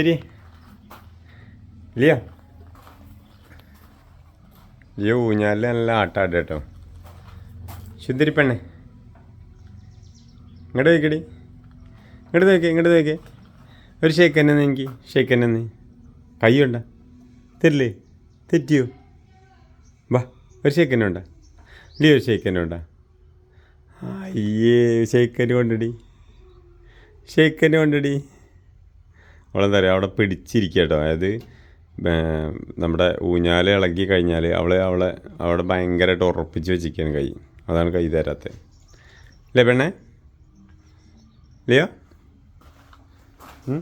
ശരി ലിയോ ഊഞ്ഞാലിൽ നല്ല ആട്ടാട് കേട്ടോ ശുദ്ധരി പെണ്ണേ ഇങ്ങോട്ട് നോക്കടി ഇങ്ങോട്ട് നോക്കേ ഇങ്ങോട്ട് നോക്കേ ഒരു ഷേക്ക് തന്നെ എനിക്ക് ഷേക്ക് തന്നെ കയ്യുണ്ട? തരില്ലേ തെറ്റിയോ? വാ ഒരു ഷേക്ക് തന്നെ ഉണ്ടാ? ലിയോ ഒരു ഷേക്ക് തന്നെ ഉണ്ടാ? അയ്യേ ഷേക്ക് കൊണ്ടടി. ഷേക്ക് കൊണ്ടടി. അവളെന്താ പറയുക അവിടെ പിടിച്ചിരിക്കുക കേട്ടോ. അതായത് നമ്മുടെ ഊഞ്ഞാൽ ഇളകി കഴിഞ്ഞാൽ അവളെ അവളെ അവിടെ ഭയങ്കരമായിട്ട് ഉറപ്പിച്ച് വെച്ചിരിക്കുകയാണ് കൈ. അതാണ് കൈ തരാത്തത്. അല്ലേ പെണ്ണേ? ലിയോ? ഉം?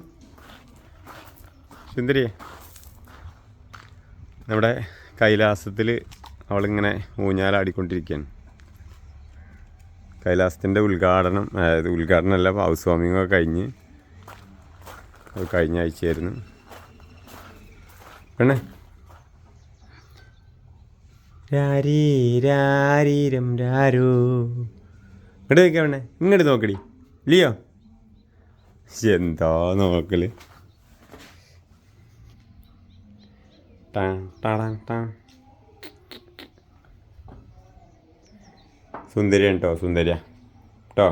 സുന്ദരിയെ നമ്മുടെ കൈലാസത്തിൽ അവളിങ്ങനെ ഊഞ്ഞാലാടിക്കൊണ്ടിരിക്കുകയാണ് കൈലാസത്തിന്റെ ഉദ്ഘാടനം അതായത് ഉദ്ഘാടനമല്ല ഹൗസ് വാമിങ്ങൊക്കെ കഴിഞ്ഞ് അത് കഴിഞ്ഞ ആഴ്ചയായിരുന്നു. പെണ്ണേ. രാരീ രാരീരം രാരോ. ഇങ്ങോട്ട് നോക്കിയാ പെണ്ണേ. ഇങ്ങോട്ട് നോക്കടി. ഇല്ലയോ എന്താ നോക്കൽ? സുന്ദരിയാണ് കേട്ടോ സുന്ദരിയ കേട്ടോ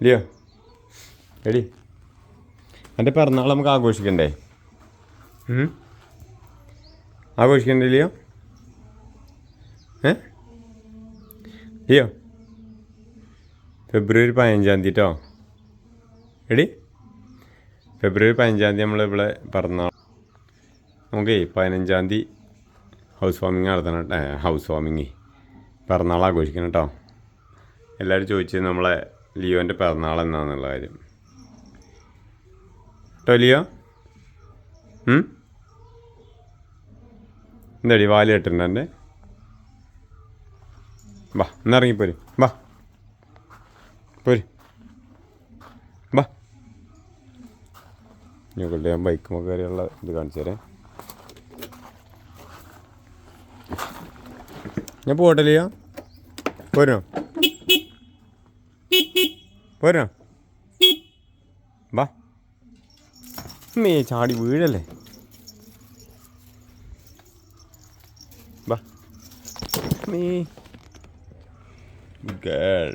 ഉം ലിയോ എടി. എന്റെ പിറന്നാൾ നമുക്ക് ആഘോഷിക്കണ്ടേ? ആഘോഷിക്കണ്ടേ ലിയോ? ഏ? ലിയോ? ഫെബ്രുവരി പതിനഞ്ചാം തീയതി കേട്ടോ എടി ഫെബ്രുവരി പതിനഞ്ചാം തീയതി നമ്മൾ ഇവിടെ പിറന്നാൾ. നമുക്കേ പതിനഞ്ചാം തീയതി ഹൗസ് വാമിങ് നടത്തണം കേട്ടോ ഹൗസ് വാമിങ് പിറന്നാൾ ആഘോഷിക്കണം കേട്ടോ എല്ലാവരും ചോദിച്ചത് നമ്മളെ ലിയോന്റെ പിറന്നാൾ എന്നാന്നുള്ള കാര്യം. കേട്ടോ ലിയോ? എന്താടി വാൽ കെട്ടുണ്ടോ എന്റെ വാ ഇന്നിറങ്ങിപ്പോര് വാ പോര്. വാ ഞങ്ങളുടെ ഞാൻ ബൈക്ക് കയറിയുള്ള ഇത് കാണിച്ചു തരാം. ഞാൻ പോകട്ടെ ലിയോ? പോരോ പോരോ. വാ. നീ ചാടി വീഴല്ലേ? വാ. നീ ഗേൾ